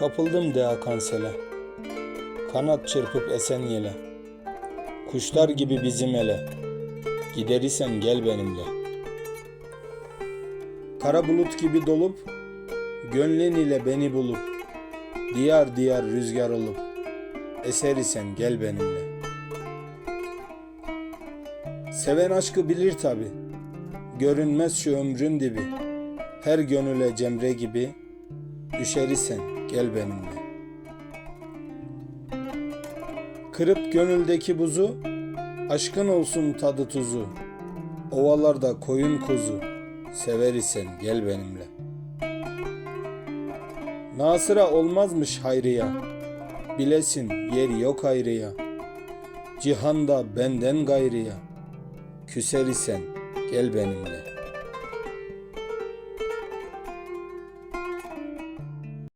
Kapıldım de akan sele. Kanat çırpıp esen yele. Kuşlar gibi bizim ele. Giderisen gel benimle. Kara bulut gibi dolup, gönlün ile beni bulup, diyar diyar rüzgar olup, eser isen gel benimle. Seven aşkı bilir tabi, görünmez şu ömrün dibi, her gönüle cemre gibi, düşer isen gel benimle. Kırıp gönüldeki buzu, aşkın olsun tadı tuzu, ovalarda koyun kuzu, sever isen gel benimle. Nasıra olmazmış hayrıya, bilesin yeri yok ayrıya, cihanda benden gayrıya, küser isen gel benimle.